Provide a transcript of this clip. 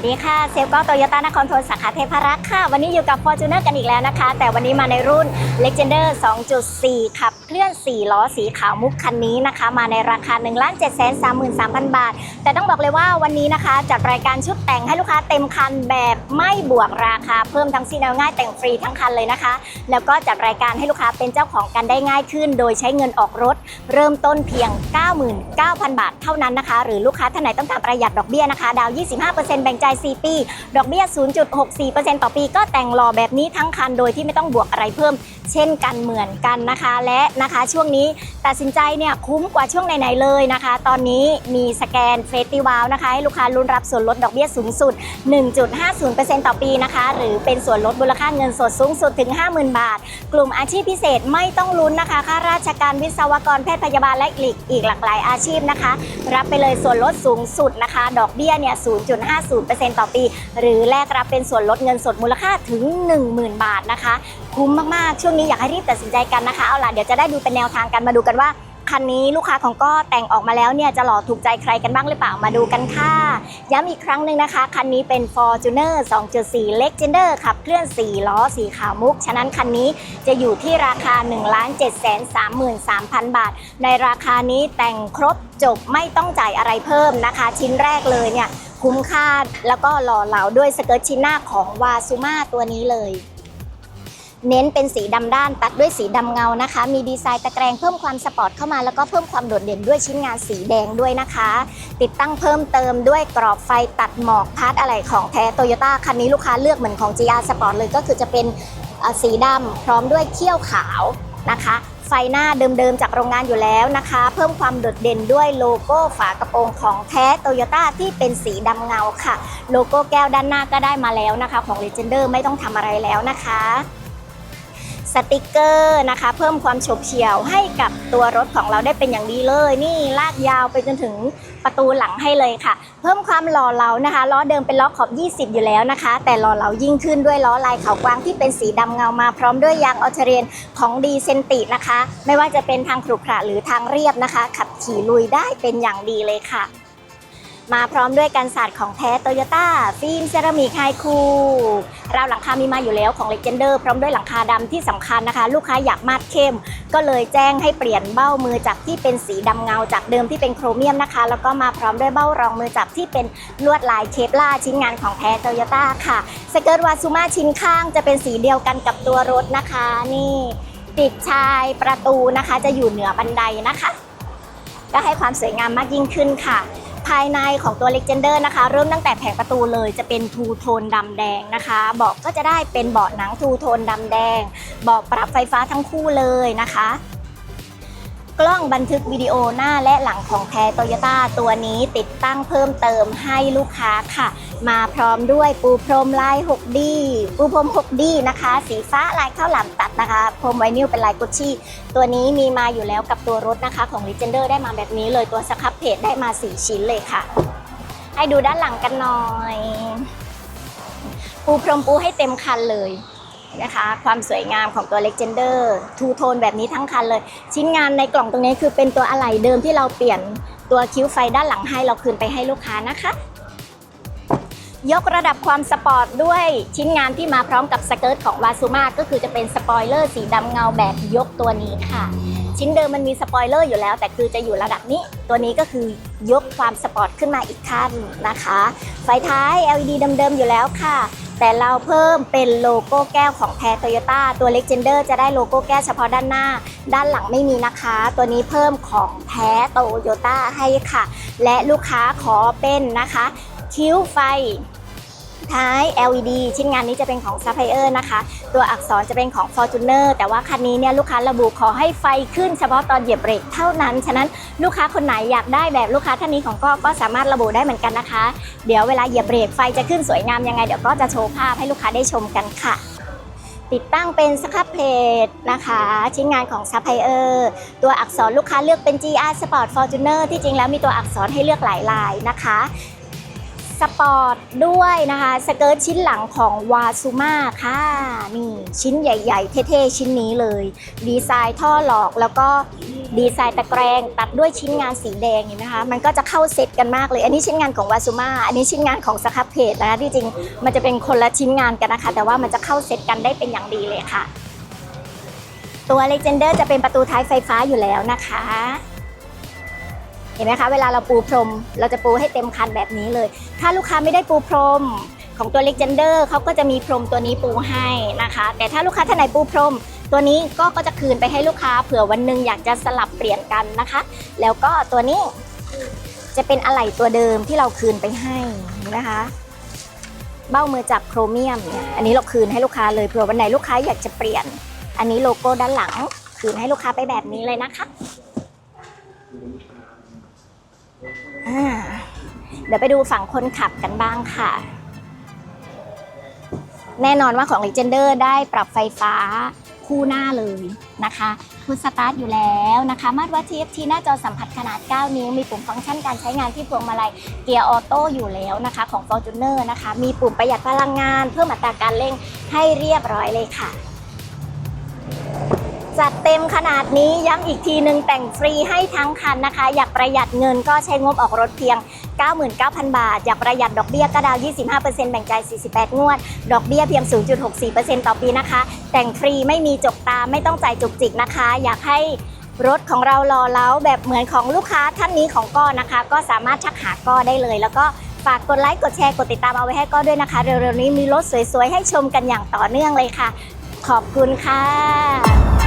วัสดีค่ะ เซลก็โตโยต้านครทนสาขาเทพรักษ์ค่ะ วันนี้อยู่กับ Fortuner กันอีกแล้วนะคะ แต่วันนี้มาในรุ่น Legender 2.4 ขับเคลื่อน 4 ล้อสีขาวมุกคันนี้นะคะ มาในราคา 1 7 3 3 3 0 0 0 บาท แต่ต้องบอกเลยว่าวันนี้นะคะ จัดรายการชุดแต่งให้ลูกค้าเต็มคันแบบไม่บวกราคา เพิ่มทั้งสิ้นเอาง่ายแต่งฟรีทั้งคันเลยนะคะ แล้วก็จัดรายการให้ลูกค้าเป็นเจ้าของกันได้ง่ายขึ้น โดยใช้เงินออกรถ เริ่มต้นเพียง 99,000 บาทเท่านั้นนะคะ หรือลูกค้าท่านไหนต้องการประหยัดดอกเบี้ยนะคะ ดาว 25%แบ่งจ่าย4 ปี ดอกเบี้ย 0.64%ต่อปี ก็แต่งรอแบบนี้ทั้งคันโดยที่ไม่ต้องบวกอะไรเพิ่ม เช่นกันเหมือนกันนะคะ และนะคะช่วงนี้ตัดสินใจเนี่ยคุ้มกว่าช่วงไหนๆเลยนะคะ ตอนนี้มีสแกนเฟสติวัลนะคะให้ลูกค้าลุ้นรับส่วนลดดอกเบี้ยสูงสุด 1.50%ต่อปีนะคะ หรือเป็นส่วนลดมูลค่าเงินสดสูงสุดถึง 50,000 บาท กลุ่มอาชีพพิเศษไม่ต้องลุ้นนะคะข้าราชการวิศวกรแพทย์พยาบาลและอีกอีกหลากหลายอาชีพนะคะ รับไปเลยส่วนลดสูงสุดนะคะ ดอกเบี้ยเนี่ย 0.50%ต่อปี หรือแลกรับเป็นส่วนลดเงินสดมูลค่าถึง 10,000 บาทนะคะ คุ้มมากๆ ช่วงนี้อยากให้รีบตัดสินใจกันนะคะ เอาล่ะเดี๋ยวจะได้ดูเป็นแนวทางกันมาดูกันว่าคันนี้ลูกค้าของก็แต่งออกมาแล้วเนี่ยจะหล่อถูกใจใครกันบ้างหรือเปล่ามาดูกันค่ะ ย้ำอีกครั้งหนึ่งนะคะ คันนี้เป็น Fortuner 2.4 Legender ขับเคลื่อน 4 ล้อสีขาวมุก ฉะนั้นคันนี้จะอยู่ที่ราคา 1 7 3 3 0 0 0 บาท ในราคานี้แต่งครบจบไม่ต้องจ่ายอะไรเพิ่มนะคะ ชิ้นแรกเลยเนี่ย คุ้มค่าแล้วก็หล่อเหลาด้วยสเกิร์ตชิ้นหน้าของวาซูมาตัวนี้เลย เน้นเป็นสีดำด้านตัดด้วยสีดำเงานะคะ มีดีไซน์ตะแกรงเพิ่มความสปอร์ตเข้ามาแล้วก็เพิ่มความโดดเด่นด้วยชิ้นงานสีแดงด้วยนะคะ ติดตั้งเพิ่มเติมด้วยกรอบไฟตัดหมอกพาร์ทอะไรของแท้โตโยต้าคันนี้ลูกค้าเลือกเหมือนของ GR Sport เลยก็คือจะเป็นสีดำพร้อมด้วยเขี้ยวขาวนะคะ ไฟหน้าเดิมๆ จากโรงงานอยู่แล้วนะคะ เพิ่มความโดดเด่นด้วยโลโก้ฝากระโปรงของแท้โตโยต้าที่เป็นสีดำเงาค่ะ โลโก้แก้วด้านหน้าก็ได้มาแล้วนะคะ ของ Legender ไม่ต้องทำอะไรแล้วนะคะ ติกเกอร์นะคะ เพิ่มความฉบเฉี่ยวให้กับตัวรถของเราได้เป็นอย่างดีเลย นี่ลากยาวไปจนถึงประตูหลังให้เลยค่ะ เพิ่มความหล่อเหลานะคะล้อเดิมเป็นล้อขอบ 20 อยู่แล้วนะคะ แต่หล่อเหลายิ่งขึ้นด้วยล้อลายขาวกว้างที่เป็นสีดำเงามาพร้อมด้วยยางออเทเรียนของดีเซนตินะคะ ไม่ว่าจะเป็นทางขรุขระหรือทางเรียบนะคะ ขับขี่ลุยได้เป็นอย่างดีเลยค่ะ มาพร้อมด้วยกันศาสตร์ของแท้โตโยต้าฟิล์มเซรามิกไฮคูราวหลังคามีมาอยู่แล้วของ Legender พร้อมด้วยหลังคาดำที่สำคัญนะคะ ลูกค้าอยากมาดเข้ม ก็เลยแจ้งให้เปลี่ยนเบ้ามือจับที่เป็นสีดำเงาจากเดิมที่เป็นโครเมียมนะคะ แล้วก็มาพร้อมด้วยเบ้ารองมือจับที่เป็นลวดลายเคปล่าชิ้นงานของแท้โตโยต้าค่ะสเกิร์ตวาซูมาชิ้นข้างจะเป็นสีเดียวกันกับตัวรถนะคะ นี่ติดชายประตูนะคะ จะอยู่เหนือบันไดนะคะ ก็ให้ความสวยงามมากยิ่งขึ้นค่ะ ภายในของตัว Legender นะคะ เริ่มตั้งแต่แผงประตูเลยจะเป็นทูโทนดำแดงนะคะเบาะก็จะได้เป็นเบาะหนังทูโทนดำแดงเบาะปรับไฟฟ้าทั้งคู่เลยนะคะ กล้องบันทึกวิดีโอหน้าและหลังของแท้โตโยต้าตัวนี้ติดตั้งเพิ่มเติมให้ลูกค้าค่ะ มาพร้อมด้วยปูพรมลาย 6D ปูพรม 6D นะคะ สีฟ้าลายข้าวหลามตัดนะคะ พรมไวนิลเป็นลายกุชชี่ ตัวนี้มีมาอยู่แล้วกับตัวรถนะคะ ของ Legender ได้มาแบบนี้เลยตัวสครับเพจได้มา 4 ชิ้นเลยค่ะ ให้ดูด้านหลังกันหน่อย ปูพรมปูให้เต็มคันเลย นะคะ ความสวยงามของตัว Legender ทูโทนแบบนี้ทั้งคันเลย ชิ้นงานในกล่องตรงนี้คือเป็นตัวอะไหล่เดิมที่เราเปลี่ยนตัวคิ้วไฟด้านหลังให้เราคืนไปให้ลูกค้านะคะ ยกระดับความสปอร์ตด้วยชิ้นงานที่มาพร้อมกับสเกิร์ตของวาซูมาก็คือจะเป็นสปอยเลอร์สีดำเงาแบบยกตัวนี้ค่ะ ชิ้นเดิมมันมีสปอยเลอร์อยู่แล้ว แต่คือจะอยู่ระดับนี้ ตัวนี้ก็คือยกความสปอร์ตขึ้นมาอีกขั้นนะคะ ไฟท้าย LED เดิมๆอยู่แล้วค่ะ แต่เราเพิ่มเป็นโลโก้แก้วของแท้โตโยต้าตัวเลกเจนเดอร์จะได้โลโก้แก้วเฉพาะด้านหน้า ด้านหลังไม่มีนะคะ ตัวนี้เพิ่มของแท้โตโยต้าให้ค่ะ และลูกค้าขอเป็นนะคะ คิ้วไฟ ท้าย LED ชิ้นงานนี้จะเป็นของ Supplier นะคะ ตัวอักษรจะเป็นของ Fortuner แต่ว่าคันนี้เนี่ยลูกค้าระบุขอให้ไฟขึ้นเฉพาะตอนเหยียบเบรกเท่านั้น ฉะนั้นลูกค้าคนไหนอยากได้แบบลูกค้าท่านนี้ของก็ก็สามารถระบุได้เหมือนกันนะคะ เดี๋ยวเวลาเหยียบเบรกไฟจะขึ้นสวยงามยังไงเดี๋ยวก็จะโชว์ภาพให้ลูกค้าได้ชมกันค่ะติดตั้งเป็นสครับเพจนะคะ ชิ้นงานของ Supplier ตัวอักษรลูกค้าเลือกเป็น GR Sport Fortuner ที่จริงแล้วมีตัวอักษรให้เลือกหลายลายนะคะ สปอร์ตด้วยนะคะ สเกิร์ตชิ้นหลังของวาซูมาค่ะ นี่ชิ้นใหญ่ๆ เท่ๆ ชิ้นนี้เลย ดีไซน์ท่อหลอกแล้วก็ดีไซน์ตะแกรงตัดด้วยชิ้นงานสีแดงเห็นไหมคะ มันก็จะเข้าเซตกันมากเลย อันนี้ชิ้นงานของวาซูมาอันนี้ชิ้นงานของสครับเพจนะคะที่จริงมันจะเป็นคนละชิ้นงานกันนะคะ แต่ว่ามันจะเข้าเซตกันได้เป็นอย่างดีเลยค่ะ ตัว Legender จะเป็นประตูท้ายไฟฟ้าอยู่แล้วนะคะ เห็นไหมคะเวลาเราปูพรม เราจะปูให้เต็มคันแบบนี้เลย ถ้าลูกค้าไม่ได้ปูพรมของตัว Legender เขาก็จะมีพรมตัวนี้ปูให้นะคะ แต่ถ้าลูกค้าท่านไหนปูพรม ตัวนี้ก็ก็จะคืนไปให้ลูกค้าเผื่อวันหนึ่งอยากจะสลับเปลี่ยนกันนะคะ แล้วก็ตัวนี้จะเป็นอะไหล่ตัวเดิมที่เราคืนไปให้นะคะ เบ้ามือจับโครเมียมเนี่ยอันนี้เราคืนให้ลูกค้าเลยเผื่อวันไหนลูกค้าอยากจะเปลี่ยน อันนี้โลโก้ด้านหลัง คืนให้ลูกค้าไปแบบนี้เลยนะคะอ่า เดี๋ยวไปดูฝั่งคนขับกันบ้างค่ะ แน่นอนว่าของ Legender ได้ปรับไฟฟ้าคู่หน้าเลยนะคะพุชสตาร์ทอยู่แล้วนะคะ มาตรวัด TFT หน้าจอสัมผัสขนาด 9 นิ้ว มีปุ่มฟังก์ชันการใช้งานที่พวงมาลัยเกียร์ออโต้อยู่แล้วนะคะ ของ Fortuner นะคะ มีปุ่มประหยัดพลังงาน เพิ่มอัตราการเร่งให้เรียบร้อยเลยค่ะ จัดเต็มขนาดนี้ย้ำอีกทีหนึ่งแต่งฟรีให้ทั้งคันนะคะ อยากประหยัดเงินก็ใช้งบออกรถเพียง 99,000 บาท อยากประหยัดดอกเบี้ยก็ดาวน์25%แบ่งจ่าย 48 งวด ดอกเบี้ยเพียง 0.64%ต่อปีนะคะ แต่งฟรีไม่มีจกตาไม่ต้องจ่ายจุกจิกนะคะ อยากให้รถของเรารอเล้าแบบเหมือนของลูกค้าท่านนี้ของก้อนะคะ ก็สามารถชักหาก้อได้เลย แล้วก็ฝากกดไลค์กดแชร์กดติดตามเอาไว้ให้ก้อด้วยนะคะ เร็วๆนี้มีรถสวยๆให้ชมกันอย่างต่อเนื่องเลยค่ะ ขอบคุณค่ะ